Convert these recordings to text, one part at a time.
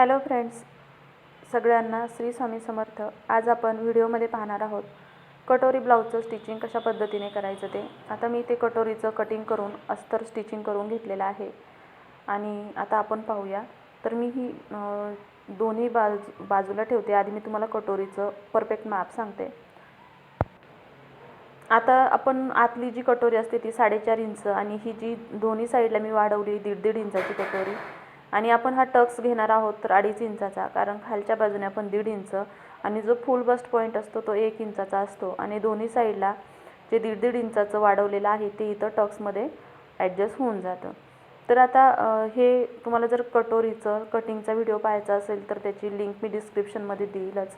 Hello friends सगळ्यांना श्री स्वामी समर्थ. आज आपण व्हिडिओमध्ये पाहणार आहोत कटोरी ब्लाऊजचं स्टिचिंग कशा पद्धतीने करायचं ते. आता मी ते कटोरीचं कटिंग करून अस्तर स्टिचिंग करून घेतलेलं आहे. आणि आता आपण पाहूया. तर मी ही दोन्ही बाजू बाजूला ठेवते. आधी मी तुम्हाला कटोरीचं परफेक्ट माप सांगते. आता आपण आतली जी कटोरी असते ती साडेचार इंच आणि ही जी दोन्ही साईडला मी वाढवली दीड दीड इंचाची कटोरी आणि आपण हा टक्स घेणार आहोत तर अडीच इंचाचा कारण खालच्या बाजूने आपण दीड इंच आणि जो फुल बस्ट पॉईंट असतो तो एक इंचाचा असतो. आणि दोन्ही साईडला जे दीड दीड इंचाचं वाढवलेलं आहे ते इथं टक्समध्ये ॲडजस्ट होऊन जातं. तर आता हे तुम्हाला जर कटोरीचं कटिंगचा व्हिडिओ पाहायचा असेल तर त्याची लिंक मी डिस्क्रिप्शनमध्ये देईलच.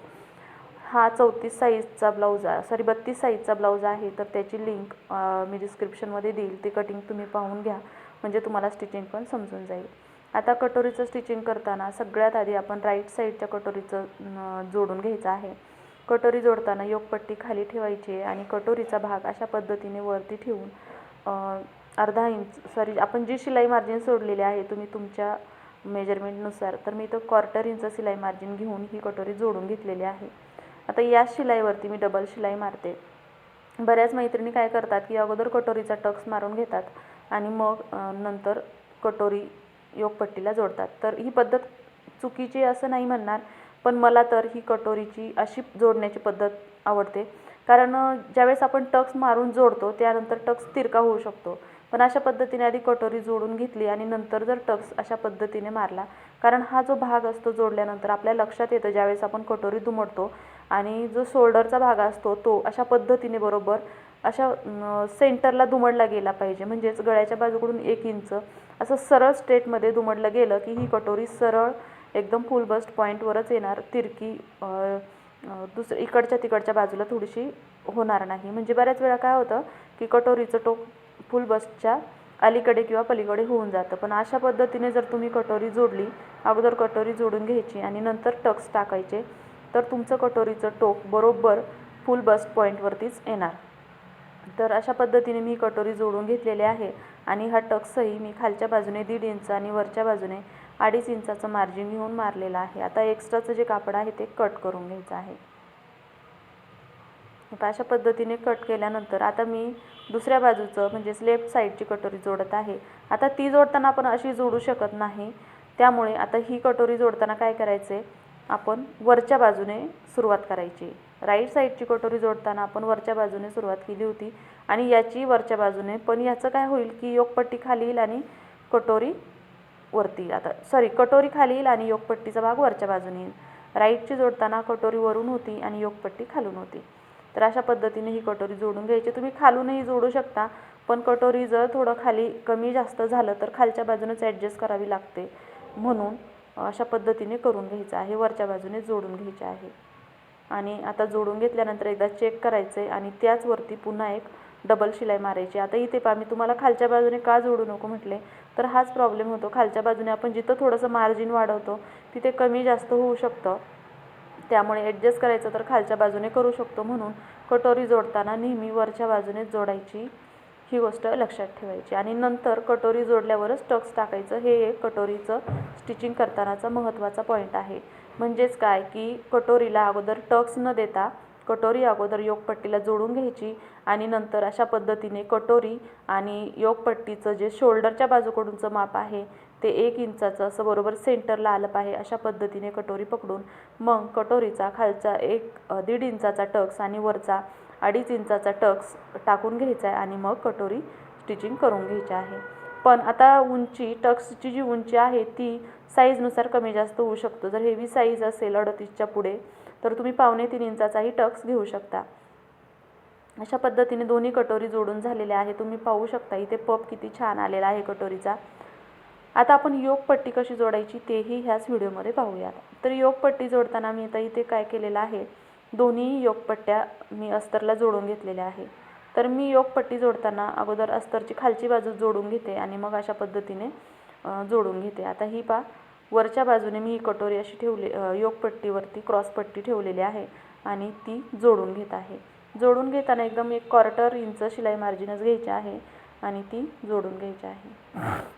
हा चौतीस साईजचा ब्लाऊज आहे सॉरी बत्तीस साईजचा ब्लाऊज आहे तर त्याची लिंक मी डिस्क्रिप्शनमध्ये देईल. ते कटिंग तुम्ही पाहून घ्या. म्हणजे तुम्हाला स्टिचिंग पण समजून जाईल. आता कटोरीचं स्टिचिंग करताना सगळ्यात आधी आपण राईट साईडच्या कटोरीचं जोडून घ्यायचं आहे. कटोरी जोडताना योगपट्टी खाली ठेवायची आहे आणि कटोरीचा भाग अशा पद्धतीने वरती ठेवून अर्धा इंच सॉरी आपण जी शिलाई मार्जिन सोडलेली आहे तुम्ही तुमच्या मेजरमेंटनुसार तर मी तो क्वार्टर इंच शिलाई मार्जिन घेऊन ही कटोरी जोडून घेतलेली आहे. आता या शिलाईवरती मी डबल शिलाई मारते. बऱ्याच मैत्रिणी काय करतात की अगोदर कटोरीचा टक्स मारून घेतात आणि मग नंतर कटोरी योगपट्टीला जोडतात. तर ही पद्धत चुकीची असं नाही म्हणणार पण मला तर ही कटोरीची अशी जोडण्याची पद्धत आवडते. कारण ज्यावेळेस आपण टक्स मारून जोडतो त्यानंतर टक्स तिरका होऊ शकतो? पण अशा पद्धतीने आधी कटोरी जोडून घेतली आणि नंतर जर टक्स अशा पद्धतीने मारला कारण हा जो भाग असतो जोडल्यानंतर आपल्या लक्षात येतं ज्यावेळेस आपण कटोरी दुमडतो आणि जो शोल्डरचा भाग असतो तो अशा पद्धतीने बरोबर अशा सेंटरला दुमडला गेला पाहिजे. म्हणजेच गळ्याच्या बाजूकडून एक इंच असं सरळ स्ट्रेटमध्ये दुमडलं गेलं की ही कटोरी सरळ एकदम फुल बस्ट पॉईंटवरच येणार. तिरकी दुसरं इकडच्या तिकडच्या बाजूला थोडीशी होणार नाही. म्हणजे बऱ्याच वेळा काय होतं की कटोरीचं टोक फुल बस्टच्या अलीकडे किंवा पलीकडे होऊन जातं. पण अशा पद्धतीने जर तुम्ही कटोरी जोडली अगोदर कटोरी जोडून घ्यायची आणि नंतर टक्स टाकायचे तर तुमचं कटोरीचं टोक बरोबर फुल बस्ट पॉईंटवरतीच येणार. तर अशा पद्धतीने मी कटोरी जोडून घेतलेले आहे आणि हा टक्सही मी खालच्या बाजूने दीड इंच आणि वरच्या बाजूने अडीच इंचाचं मार्जिन घेऊन मारलेलं आहे. आता एक्स्ट्राचं जे कापड आहे ते कट करून घ्यायचं आहे. अशा पद्धतीने कट केल्यानंतर आता मी दुसऱ्या बाजूचं म्हणजेच लेफ्ट साईडची कटोरी जोडत आहे. आता ती जोडताना आपण अशी जोडू शकत नाही. त्यामुळे आता ही कटोरी जोडताना काय करायचे आपण वरच्या बाजूने सुरुवात करायची. राईट साईडची कटोरी जोडताना आपण वरच्या बाजूने सुरुवात केली होती. आणि याची वरच्या बाजूने पण याचं काय होईल की योगपट्टी खाली येईल आणि कटोरी वरती आता सॉरी कटोरी खाली येईल आणि योगपट्टीचा भाग वरच्या बाजूने येईल. राईटची जोडताना कटोरी वरून होती आणि योगपट्टी खालून होती. तर अशा पद्धतीने ही कटोरी जोडून घ्यायची. तुम्ही खालूनही जोडू शकता पण कटोरी जर थोडं खाली कमी जास्त झालं तर खालच्या बाजूनच ॲडजस्ट करावी लागते. म्हणून अशा पद्धतीने करून घ्यायचं आहे. वरच्या बाजूने जोडून घ्यायचे आहे. आणि आता जोडून घेतल्यानंतर एकदा चेक करायचं आहे आणि त्याचवरती पुन्हा एक डबल शिलाई मारायची. आता इथे पहा मी तुम्हाला खालच्या बाजूने का जोडू नको म्हटले तर हाच प्रॉब्लेम होतो. खालच्या बाजूने आपण जिथं थोडंसं मार्जिन वाढवतो तिथे कमी जास्त होऊ शकतं. त्यामुळे ॲडजस्ट करायचं तर खालच्या बाजूने करू शकतो म्हणून कटोरी जोडताना नेहमी वरच्या बाजूनेच जोडायची. ही गोष्ट लक्षात ठेवायची. आणि नंतर कटोरी जोडल्यावरच टक्स टाकायचं. हे एक कटोरीचं स्टिचिंग करतानाचा महत्त्वाचा पॉईंट आहे. म्हणजेच काय? की कटोरीला अगोदर टक्स न देता कटोरी अगोदर योगपट्टीला जोडून घ्यायची आणि नंतर अशा पद्धतीने कटोरी आणि योगपट्टीचं जे शोल्डरच्या बाजूकडूनचं माप आहे ते एक इंचाचं असं बरोबर सेंटरला आलं पाहिजे अशा पद्धतीने कटोरी पकडून मग कटोरीचा खालचा एक दीड इंचाचा टक्स आणि वरचा अडीच इंचाचा टक्स टाकून घ्यायचा आहे आणि मग कटोरी स्टिचिंग करून घ्यायची आहे. पण आता उंची टक्सची जी उंची आहे ती साईजनुसार कमी जास्त होऊ शकतो. जर हेवी साईज असेल अडतीसच्या पुढे तर तुम्ही पावणे तीन इंचाचाही टक्स घेऊ शकता. अशा पद्धतीने दोन्ही कटोरी जोडून झालेल्या आहे तुम्ही पाहू शकता इथे पप किती छान आलेला आहे कटोरीचा. आता आपण योगपट्टी कशी जोडायची तेही ह्याच व्हिडिओमध्ये पाहूयात. तर योगपट्टी जोडताना मी आता इथे काय केलेलं आहे दोन्ही योगपट्ट्या मी अस्तरला जोडून घेतलेल्या आहे. तर मी योगपट्टी जोडताना अगोदर अस्तरची खालची बाजू जोडून घेते आणि मग अशा पद्धतीने जोडून घेते. आता ही पा वरच्या बाजूने मी ही कटोरी अशी ठेवली योगपट्टीवरती क्रॉसपट्टी ठेवलेली आहे आणि ती जोडून घेत आहे. जोडून घेताना एकदम एक क्वार्टर इंच शिलाई मार्जिनच घ्यायची आहे आणि ती जोडून घ्यायची आहे.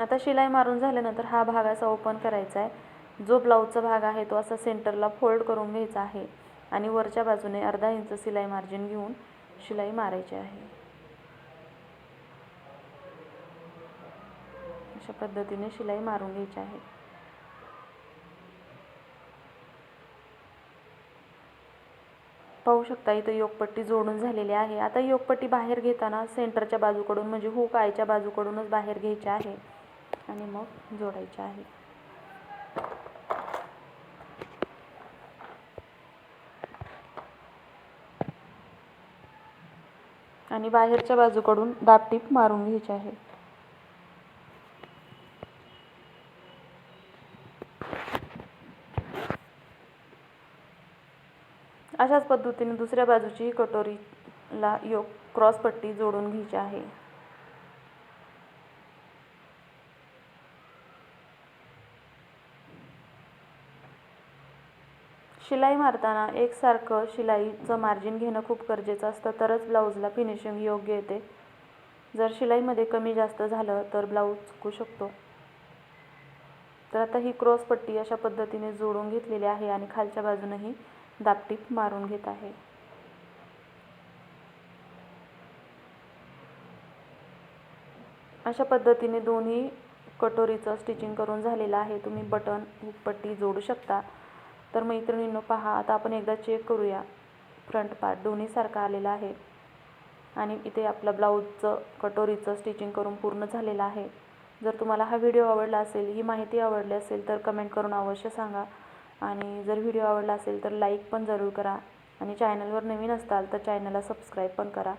आता शिलाई मारून झाल्यानंतर हा भाग असा ओपन करायचा आहे. जो ब्लाऊजचा भाग आहे तो असा सेंटरला फोल्ड करून घ्यायचा आहे आणि वरच्या बाजूने अर्धा इंच शिलाई मार्जिन घेऊन शिलाई मारायची आहे. अशा पद्धतीने शिलाई मारून घ्यायची आहे. पाहू शकता इथं योगपट्टी जोडून झालेली आहे. आता योगपट्टी बाहेर घेताना सेंटरच्या बाजूकडून म्हणजे हुक आयच्या बाजूकडूनच बाहेर घ्यायची आहे. आणि मग जोडायचे आहे. आणि बाहेरच्या बाजूकडून दाबटीप मारून घ्यायची आहे. अशाच पद्धतीने दुसऱ्या बाजूची कटोरीला योग क्रॉस पट्टी जोडून घ्यायची आहे. शिलाई मारताना एकसारखं शिलाईचं मार्जिन घेणं खूप गरजेचं असतं. तरच ब्लाऊजला फिनिशिंग योग्य येते. जर शिलाईमध्ये कमी जास्त झालं तर ब्लाऊज चुकू शकतो. तर आता ही क्रॉस पट्टी अशा पद्धतीने जोडून घेतलेली आहे आणि खालच्या बाजूनही दापटीप मारून घेत आहे. अशा पद्धतीने दोन्ही कटोरीचं स्टिचिंग करून झालेलं आहे. तुम्ही बटन पट्टी जोडू शकता. तर मैत्रिणींनो पहा आता आपण एकदा चेक करूया. फ्रंट पार्ट दोन्ही सारखा आलेला आहे. आणि इथे आपलं ब्लाऊजचं कटोरीचं स्टिचिंग करून पूर्ण झालेलं आहे. जर तुम्हाला हा व्हिडिओ आवडला असेल ही माहिती आवडली असेल तर कमेंट करून अवश्य सांगा. आणि जर व्हिडिओ आवडला असेल तर लाईक पण जरूर करा. आणि चॅनलवर नवीन असताल तर चॅनलला सबस्क्राईब पण करा.